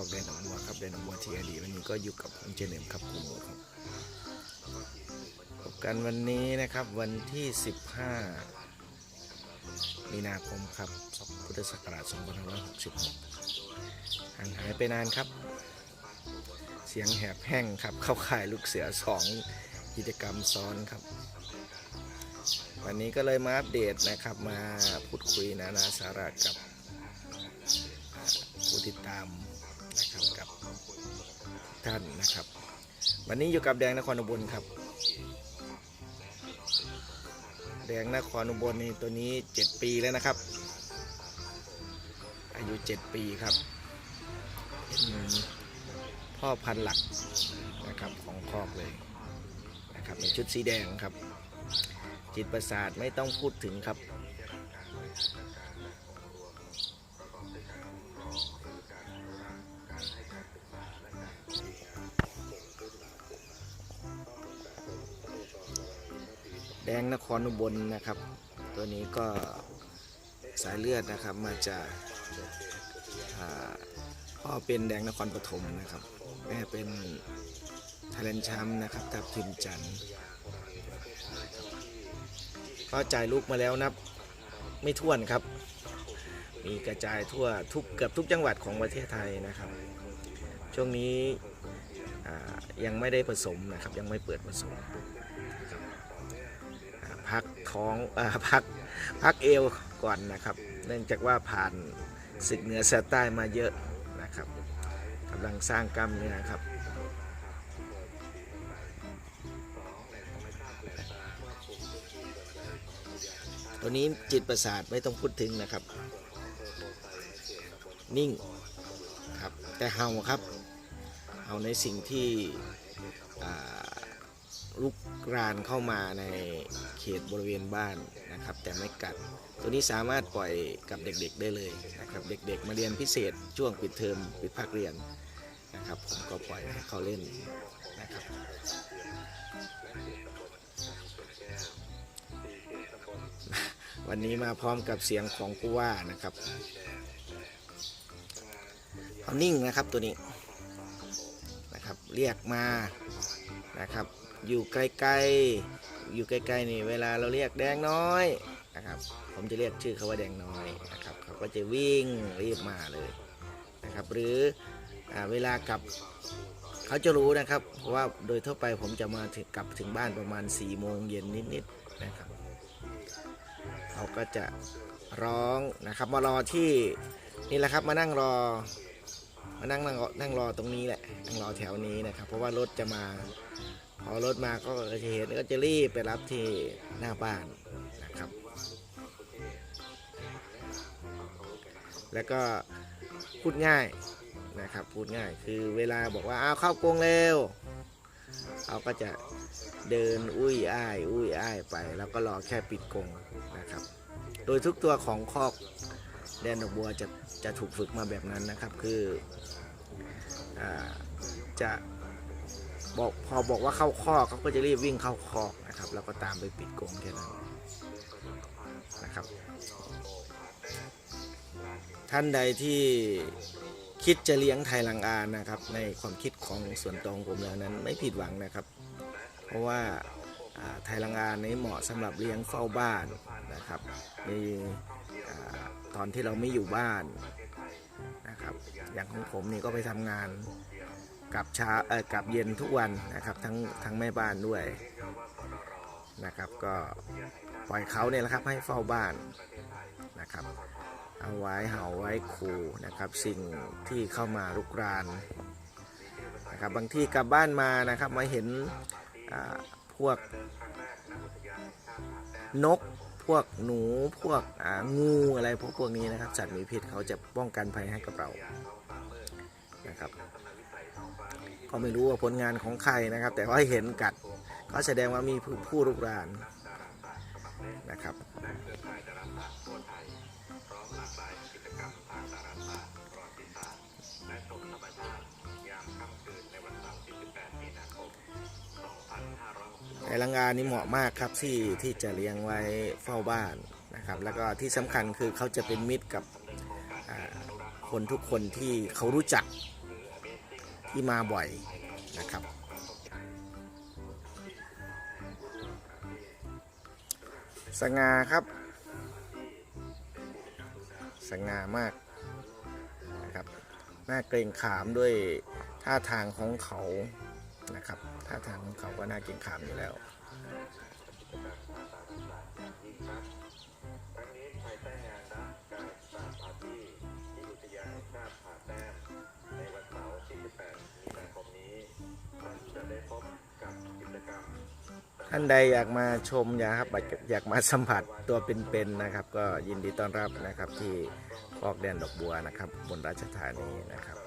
อกแดนหนองบัวครับแดนหนองบัวทีอดีวันนี้ก็อยู่กับคุณเจเนมครับคุณหมูครับพบกันวันนี้นะครับวันที่ 15 มีนาคมครับพุทธศักราช2566ห่างหายไปนานครับ เสียงแหบแห้งครับ เข้าข่ายลูกเสือสองกิจกรรมซ้อนครับ วันนี้ก็เลยมาอัปเดตนะครับมาพูดคุยนานาสาระกับผู้ติดตาม นะครับกับท่านนะครับ วันนี้อยู่กับแดงนครอุบลครับ แดงนครอุบลนี่ตัวนี้ 7 ปีแล้วนะครับ อายุ 7 ปีครับพ่อพันธุ์หลักนะครับของคอกเลยนะครับในชุดสีแดงครับ จิตประสาทไม่ต้องพูดถึงครับ งนครอุบลนะครับ ตัวนี้ก็สายเลือดนะครับมาจากพ่อเป็นแดงนครปฐมนะครับ แม่เป็นทะเลนช้ำนะครับทับทิมจันก็จ่ายลูกมาแล้วนับไม่ถ้วนครับ มีกระจายทั่วทุกเกือบทุกจังหวัดของประเทศไทยนะครับ ช่วงนี้ยังไม่ได้ผสมนะครับ ยังไม่เปิดผสมครับ พักท้องอาพักพักเอวก่อนนะครับ เนื่องจากว่าผ่านศึกเหนือแสบใต้มาเยอะนะครับกำลังสร้างกล้ามเนื้อครับตัวนี้จิตประสาทไม่ต้องพูดถึงนะครับ นิ่งครับแต่เห่าครับเห่าในสิ่งที่ ลุกรานเข้ามาในเขตบริเวณบ้านนะครับ แต่ไม่กัด ตัวนี้สามารถปล่อยกับเด็กๆได้เลยนะครับเด็กๆ มาเรียนพิเศษช่วงปิดเทอมปิดภาคเรียนนะครับผมก็ปล่อยให้เขาเล่นนะครับวันนี้มาพร้อมกับเสียงของผู้ว่านะครับเขานิ่งนะครับตัวนี้นะครับ เรียกมานะครับ อยู่ใกลๆ อยู่ใกลๆนี่เวลาเราเรียกแดงน้อยนะครับ ผมจะเรียกชื่อเขาว่าแดงน้อยนะครับเขาก็จะวิ่งรีบมาเลยนะครับ หรืออเวลากลับเขาจะรู้นะครับเพราะว่าโดยทั่วไปผมจะมาถึงกลับถึงบ้านประมาณ4ี่โมงเย็นนิดๆนะครับเขาก็จะร้องนะครับมารอที่นี่แหละครับมานั่งรอมานั่งนั่งนั่งรอตรงนี้แหละนั่งรอแถวนี้นะครับ เพราะว่ารถจะมา พอรถมาก็จะเห็นก็จะรีบไปรับที่หน้าบ้านนะครับ แล้วก็พูดง่ายนะครับพูดง่ายคือเวลาบอกว่าเอาเข้ากรงเร็วเขาก็จะเดินอุ้ยอ้ายอุ้ยอ้ายไป แล้วก็รอแค่ปิดกรงนะครับ โดยทุกตัวของคอกแดนดอกบัวจะจะถูกฝึกมาแบบนั้นนะครับ คืออจะ บอกพอบอกว่าเข้าคอกเขาก็จะรีบวิ่งเข้าคอกนะครับ แล้วก็ตามไปปิดกรงแค่นั้นนะครับ ท่านใดที่คิดจะเลี้ยงไทยลังอานะครับ ในความคิดของส่วนตัวของผมแล้วนั้นไม่ผิดหวังนะครับ เพราะว่าไทยลังอานนี้เหมาะสำหรับเลี้ยงเฝ้าบ้านนะครับในอตอนที่เราไม่อยู่บ้านนะครับ อย่างของผมนี่ก็ไปทำงาน กับเช้าเออกับเย็นทุกวันนะครับทั้งทั้งแม่บ้านด้วยนะครับก็ปล่อยเขาเนี่ยแหละครับให้เฝ้าบ้านนะครับ เอาไว้เห่าไว้ขู่นะครับสิ่งที่เข้ามารุกรานนะครับบางที่กลับบ้านมานะครับมาเห็นพวกนกพวกหนูพวกงูอะไรพวกพวกนี้นะครับสัตว์มีพิษเขาจะป้องกันภัยให้กับเรา นะครับ ก็ไม่รู้ว่าผลงานของใครนะครับ แต่ว่าเห็นกัด ก็แสดงว่ามีผู้ผู้รุกรานนะครับไก่ลังกานี่เหมาะมากครับที่ที่จะเลี้ยงไว้เฝ้าบ้านนะครับ แล้วก็ที่สำคัญคือเขาจะเป็นมิตรกับคนทุกคนที่เขารู้จัก ที่มาบ่อยนะครับ สง่าครับ สง่ามากนะครับน่าเกรงขามด้วยท่าทางของเขานะครับ ท่าทางของเขาก็น่าเกรงขามอยู่แล้ว ท่านใดอยากมาชมอยากครับอยากมาสัมผัสตัวเป็นๆนะครับ ก็ยินดีต้อนรับนะครับที่คอกแดนดอกบัวนะครับ บนราชธานีนะครับ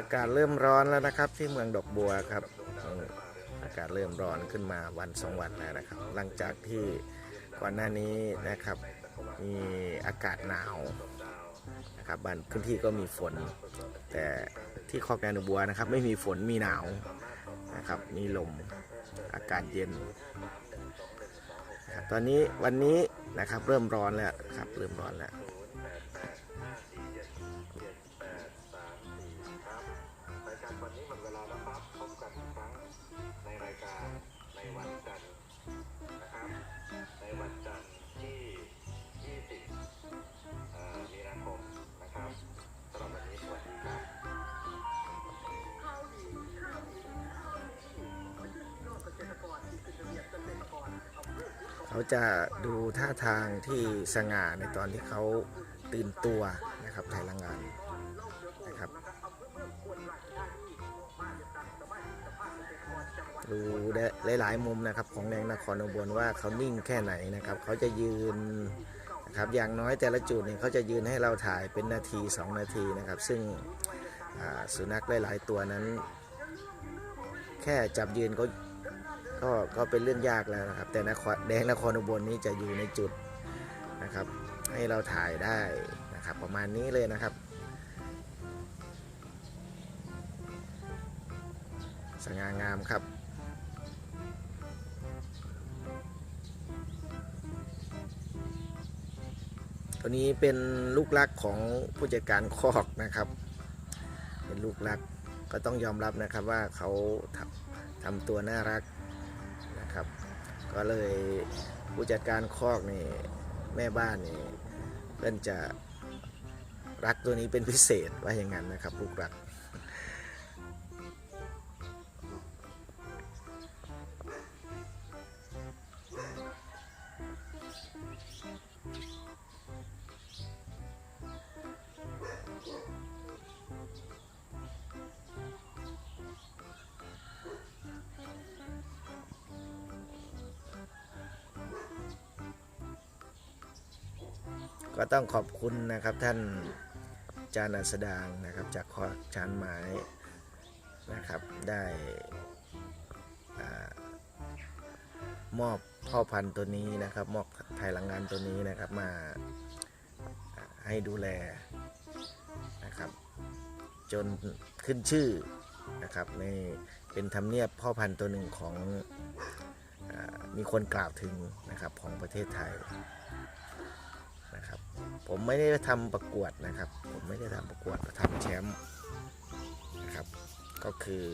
อากาศเริ่มร้อนแล้วนะครับ ที่เมืองดอกบัวครับอากาศเริ่มร้อนขึ้นมาวันสองวันแล้วนะครับ หลังจากที่ก่อนหน้านี้นะครับ มีอากาศหนาวนะครับบางพื้นที่ก็มีฝน แต่ที่คอกแดนดอกบัวนะครับ ไม่มีฝนมีหนาวนะครับ มีลมอากาศเย็นครับตอนนี้วันนี้นะครับเริ่มร้อนแล้วครับเริ่มร้อนแล้ว เขาจะดูท่าทางที่สง่าในตอนที่เขาตื่นตัวนะครับไทยละงงานนะครับดูได้หลาย ๆ มุมนะครับของแดงนครอุบลว่าเขานิ่งแค่ไหนนะครับ เขาจะยืนนะครับอย่างน้อยแต่ละจุดเนี่ยเขาจะยืนให้เราถ่ายเป็นนาที 2 นาทีนะครับ ซึ่งสุนัขหลาย ๆ ตัวนั้น แค่จับยืนก็ ก็ก็เป็นเรื่องยากแล้วนะครับ แต่นครแดงนครอุบลนี้จะอยู่ในจุดนะครับ ให้เราถ่ายได้นะครับ ประมาณนี้เลยนะครับสง่างามครับตัวนี้เป็นลูกรักของผู้จัดการคอกนะครับ เป็นลูกรักก็ต้องยอมรับนะครับว่าเขาทำทำตัวน่ารัก ก็เลยผู้จัดการคอกนี่แม่บ้านนี่เพื่อนจะรักตัวนี้เป็นพิเศษว่าอย่างนั้นนะครับลูกรัก ก็ต้องขอบคุณนะครับท่านอาจารย์อัสดางนะครับจากคอชานไม้นะครับได้มอบพ่อพันธุ์ตัวนี้นะครับมอบไทยหลังงานตัวนี้นะครับมาให้ดูแลนะครับ จนขึ้นชื่อนะครับในเป็นธรรมเนียบพ่อพันธุ์ตัวหนึ่งของอมีคนกล่าวถึงนะครับของประเทศไทย ผมไม่ได้ทำประกวดนะครับ ผมไม่ได้ทำประกวดทำแชมป์นะครับ ก็คือ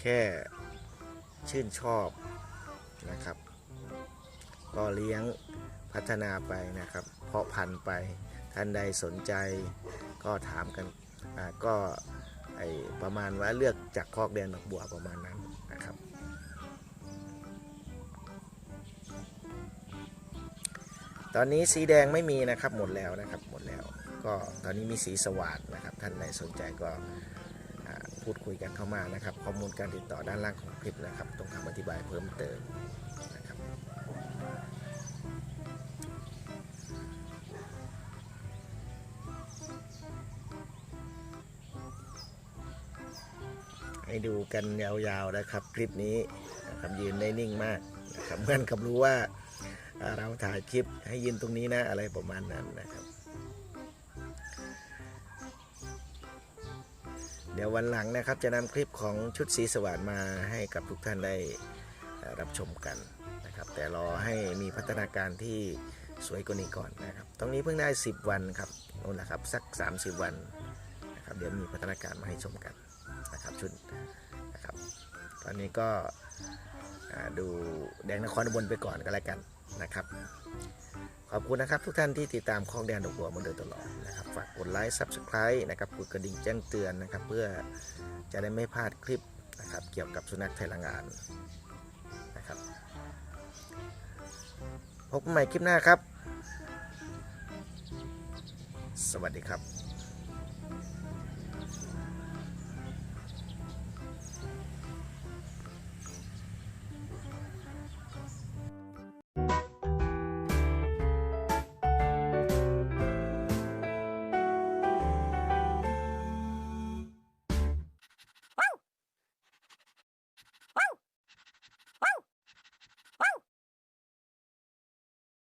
แค่ชื่นชอบนะครับ ก็เลี้ยงพัฒนาไปนะครับ เพาะพันธุ์ไปท่านใดสนใจก็ถามกันก็ประมาณว่าเลือกจากคอกแดนดอกบัวประมาณนั้น ตอนนี้สีแดงไม่มีนะครับหมดแล้วนะครับหมดแล้ว ก็ตอนนี้มีสีสว่างนะครับท่านใดสนใจก็พูดคุยกันเข้ามานะครับ ข้อมูลการติดต่อด้านล่างของคลิปนะครับตรงคำอธิบายเพิ่มเติมนะครับให้ดูกันยาวๆนะครับ คลิปนี้นะครับยืนได้นิ่งมากนะครับเพื่อนกับรู้ว่า เราถ่ายคลิปให้ยืนตรงนี้นะอะไรประมาณนั้นนะครับ เดี๋ยววันหลังนะครับจะนำคลิปของชุดสีสว่านมาให้กับทุกท่านได้รับชมกันนะครับ แต่รอให้มีพัฒนาการที่สวยกว่านี้ก่อนนะครับ ตรงนี้เพิ่งได้ 10 วันครับนู่นนะครับสัก 30 วันนะครับ เดี๋ยวมีพัฒนาการมาให้ชมกันนะครับชุดนะครับ ตอนนี้ก็ดูแดงนครบนไปก่อนก็แล้วกัน นะครับ ขอบคุณนะครับทุกท่านที่ติดตามคลองแดนดอกบัวมาโดยตลอดนะครับ ฝากกดไลค์ Subscribe นะครับกดกระดิ่งแจ้งเตือนนะครับ เพื่อจะได้ไม่พลาดคลิปนะครับเกี่ยวกับสุนัขไทยละงานนะครับพบกันใหม่คลิปหน้าครับ สวัสดีครับ